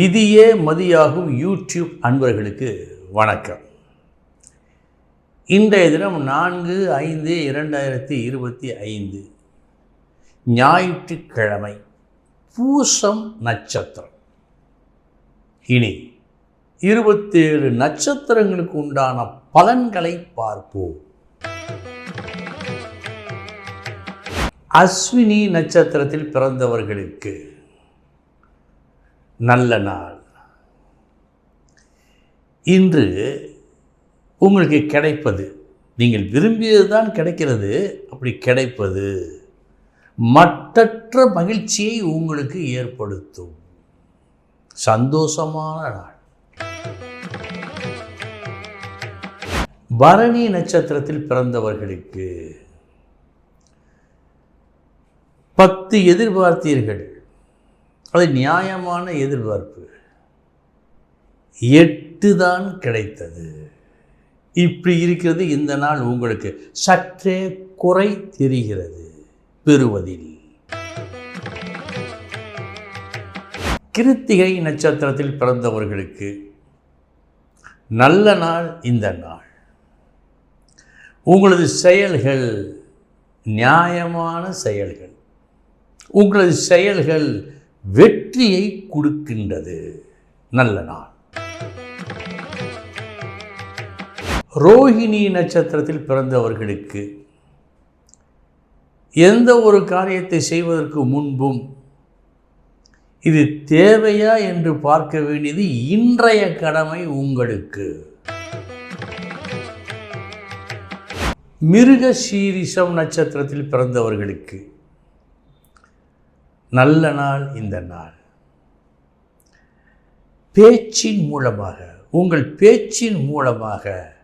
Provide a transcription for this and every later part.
விதியே மதியாகும் யூடியூப் அன்பர்களுக்கு வணக்கம். இன்றைய தினம் நான்கு ஐந்து இரண்டாயிரத்தி இருபத்தி ஐந்து ஞாயிற்றுக்கிழமை பூசம் நட்சத்திரம். இனி இருபத்தேழு நட்சத்திரங்களுக்கு உண்டான பலன்களை பார்ப்போம். அஸ்வினி நட்சத்திரத்தில் பிறந்தவர்களுக்கு நல்ல நாள். இன்று உங்களுக்கு கிடைப்பது நீங்கள் விரும்பியது தான் கிடைக்கிறது அப்படி கிடைப்பது மற்றற்ற மகிழ்ச்சியை உங்களுக்கு ஏற்படுத்தும். சந்தோஷமான நாள். பரணி நட்சத்திரத்தில் பிறந்தவர்களுக்கு பத்து எதிர்பார்த்தீர்கள். அது நியாயமான எதிர்பார்ப்பு. எட்டு தான் கிடைத்தது. இப்படி இருக்கிறது இந்த நாள் உங்களுக்கு சற்றே குறை தெரிகிறது. பெறுவதில். கிருத்திகை நட்சத்திரத்தில் பிறந்தவர்களுக்கு நல்ல நாள் இந்த நாள். உங்களது செயல்கள் நியாயமான செயல்கள். உங்களது செயல்கள் வெற்றியை கொடுக்கின்றது. நல்ல நாள். ரோஹிணி நட்சத்திரத்தில் பிறந்தவர்களுக்கு எந்த ஒரு காரியத்தை செய்வதற்கு முன்பும் இது தேவையா என்று பார்க்க வேண்டியது இன்றைய கடமை உங்களுக்கு. மிருக சீரிஷம் நட்சத்திரத்தில் பிறந்தவர்களுக்கு நல்ல நாள் இந்த நாள். பேச்சின் மூலமாக உங்கள் பேச்சின் மூலமாக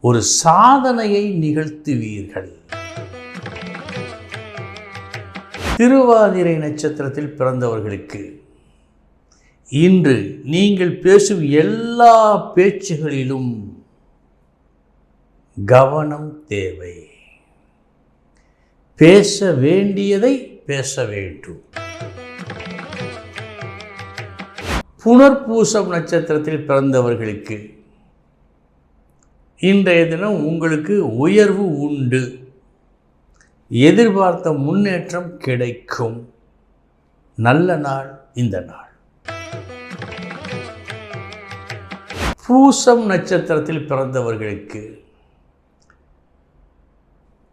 ஒரு சாதனையை நிகழ்த்துவீர்கள். திருவாதிரை நட்சத்திரத்தில் பிறந்தவர்களுக்கு இன்று நீங்கள் பேசும் எல்லா பேச்சுகளிலும் கவனம் தேவை. பேச வேண்டியதை பேச வேண்டும் புனர்பூசம் நட்சத்திரத்தில் பிறந்தவர்களுக்கு இன்றைய தினம் உங்களுக்கு உயர்வு உண்டு. எதிர்பார்த்த முன்னேற்றம் கிடைக்கும். நல்ல நாள் இந்த நாள். பூசம் நட்சத்திரத்தில் பிறந்தவர்களுக்கு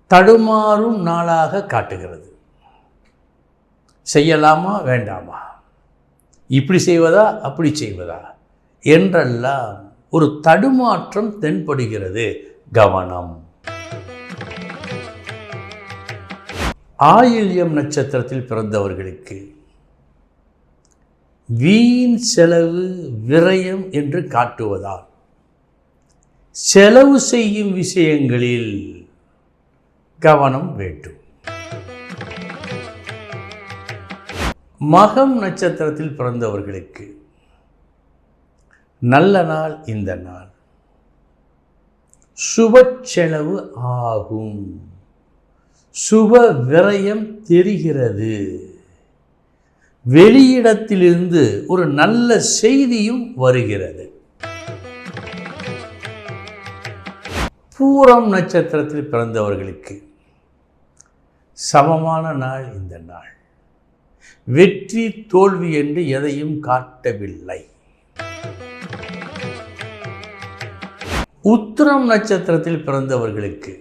தடுமாறும் நாளாக காட்டுகிறது. செய்யலாமா வேண்டாமா? இப்படி செய்வதா அப்படி செய்வதா? என்றெல்லாம் ஒரு தடுமாற்றம் தென்படுகிறது. கவனம். ஆயில்யம் நட்சத்திரத்தில் பிறந்தவர்களுக்கு வீண் செலவு விரயம் என்று காட்டுவதால் செலவு செய்யும் விஷயங்களில் கவனம் வேண்டும். மகம் நட்சத்திரத்தில் பிறந்தவர்களுக்கு நல்ல நாள் இந்த நாள். சுப செலவு ஆகும். சுப விரயம் தெரிகிறது. வெளியிடத்திலிருந்து ஒரு நல்ல செய்தியும் வருகிறது. பூரம் நட்சத்திரத்தில் பிறந்தவர்களுக்கு சமமான நாள் இந்த நாள். வெற்றி தோல்வி என்று எதையும் காட்டவில்லை. உத்திரம் நட்சத்திரத்தில் பிறந்தவர்களுக்கு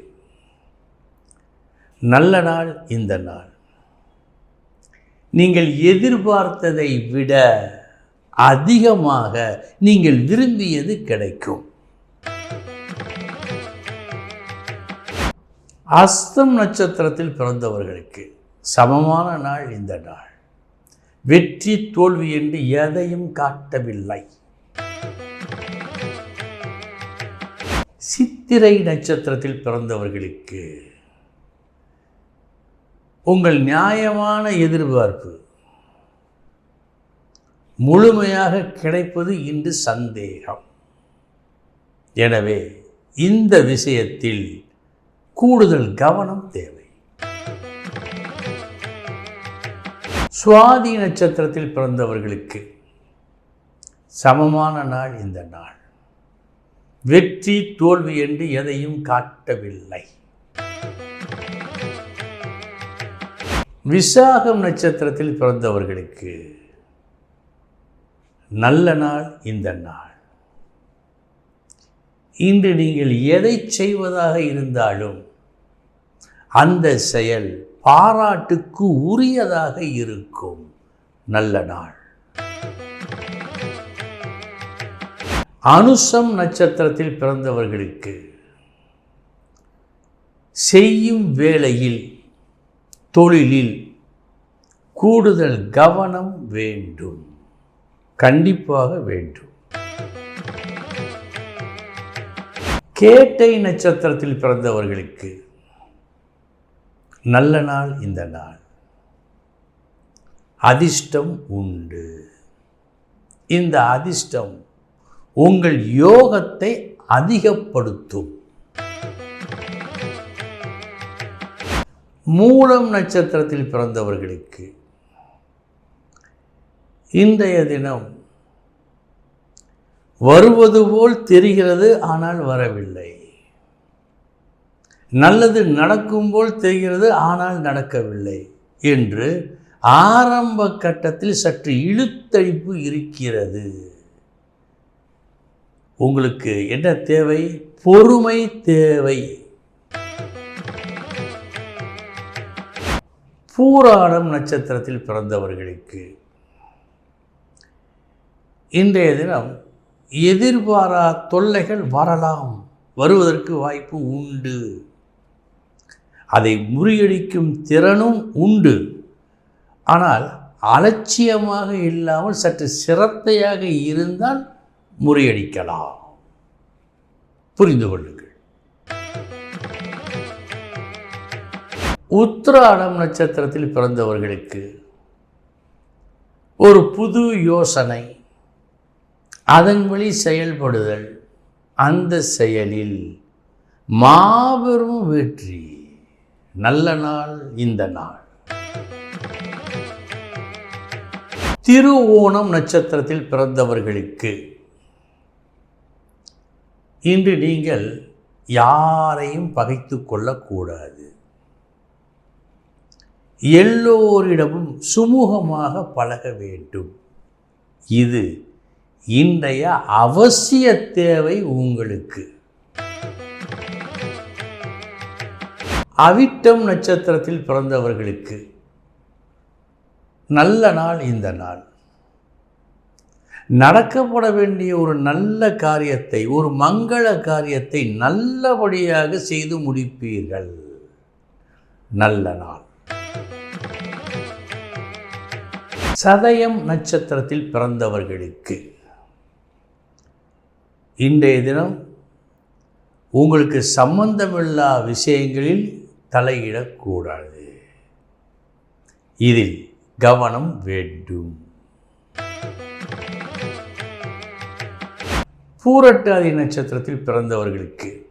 நல்ல நாள் இந்த நாள். நீங்கள் எதிர்பார்த்ததை விட அதிகமாக நீங்கள் விரும்பியது கிடைக்கும். அஸ்தம் நட்சத்திரத்தில் பிறந்தவர்களுக்கு சமமான நாள் இந்த நாள். வெற்றி தோல்வி என்று எதையும் காட்டவில்லை. சித்திரை நட்சத்திரத்தில் பிறந்தவர்களுக்கு உங்கள் நியாயமான எதிர்பார்ப்பு முழுமையாக கிடைப்பது இன்று சந்தேகம். எனவே இந்த விஷயத்தில் கூடுதல் கவனம் தேவை. சுவாதி நட்சத்திரத்தில் பிறந்தவர்களுக்கு சமமான நாள் இந்த நாள். வெற்றி தோல்வி என்று எதையும் காட்டவில்லை. விசாகம் நட்சத்திரத்தில் பிறந்தவர்களுக்கு நல்ல நாள் இந்த நாள். இன்று நீங்கள் எதை செய்வதாக இருந்தாலும் அந்த செயல் பாராட்டுக்கு உரியதாக இருக்கும். நல்ல நாள். அனுசம் நட்சத்திரத்தில் பிறந்தவர்களுக்கு செய்யும் வேளையில் தொழிலில் கூடுதல் கவனம் வேண்டும். கண்டிப்பாக வேண்டும். கேட்டை நட்சத்திரத்தில் பிறந்தவர்களுக்கு நல்ல நாள் இந்த நாள். அதிர்ஷ்டம் உண்டு. இந்த அதிர்ஷ்டம் உங்கள் யோகத்தை அதிகப்படுத்தும். மூலம் நட்சத்திரத்தில் பிறந்தவர்களுக்கு இன்றைய தினம் வருவது போல் தெரிகிறது ஆனால் வரவில்லை. நல்லது நடக்கும் போல் தெரிகிறது ஆனால் நடக்கவில்லை என்று ஆரம்ப கட்டத்தில் சற்று இழுத்தழிப்பு இருக்கிறது. உங்களுக்கு என்ன தேவை? பொறுமை தேவை. பூராடம் நட்சத்திரத்தில் பிறந்தவர்களுக்கு இன்றைய தினம் எதிர்பாரா தொல்லைகள் வரலாம் வருவதற்கு வாய்ப்பு உண்டு. அதை முறியடிக்கும் திறனும் உண்டு. ஆனால் அலட்சியமாக இல்லாமல் சற்று சிரத்தையாக இருந்தால் முறியடிக்கலாம். புரிந்து கொள்ளுங்கள். உத்திராடம் நட்சத்திரத்தில் பிறந்தவர்களுக்கு ஒரு புது யோசனை. அதன் வழி செயல்படுதல். அந்த செயலில் மாபெரும் வெற்றி. நல்ல நாள் இந்த நாள். திருவோணம் நட்சத்திரத்தில் பிறந்தவர்களுக்கு இன்று நீங்கள் யாரையும் பகைத்து கொள்ளக்கூடாது. எல்லோரிடமும் சுமூகமாக பழக வேண்டும். இது இன்றைய அவசிய தேவை உங்களுக்கு. அவிட்டம் நட்சத்திரத்தில் பிறந்தவர்களுக்கு நல்ல நாள் இந்த நாள். நடக்கப்பட வேண்டிய ஒரு நல்ல காரியத்தை ஒரு மங்கள காரியத்தை நல்லபடியாக செய்து முடிப்பீர்கள். நல்ல நாள். சதயம் நட்சத்திரத்தில் பிறந்தவர்களுக்கு இன்றைய தினம் உங்களுக்கு சம்பந்தமில்லா விஷயங்களில் தலையிடக்கூடாது. இதில் கவனம் வேண்டும். பூரட்டாதி நட்சத்திரத்தில் பிறந்தவர்களுக்கு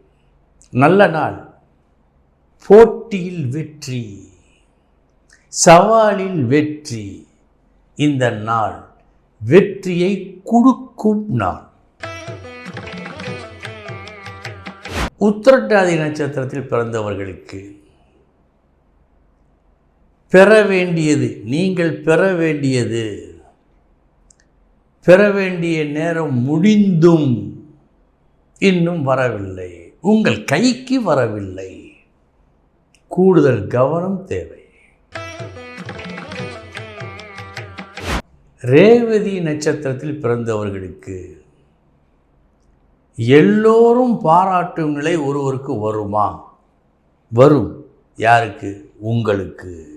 நல்ல நாள். போட்டியில் வெற்றி சவாலில் வெற்றி. இந்த நாள் வெற்றியை கொடுக்கும் நாள். உத்திரட்டாதி நட்சத்திரத்தில் பிறந்தவர்களுக்கு பெற வேண்டியது. நீங்கள் பெற வேண்டியது. பெற வேண்டிய நேரம் முடிந்தும் இன்னும் வரவில்லை. உங்கள் கைக்கு வரவில்லை. கூடுதல் கவனம் தேவை. ரேவதி நட்சத்திரத்தில் பிறந்தவர்களுக்கு எல்லோரும் பாராட்டும் நிலை ஒருவருக்கு வருமா? வரும். யாருக்கு? உங்களுக்கு.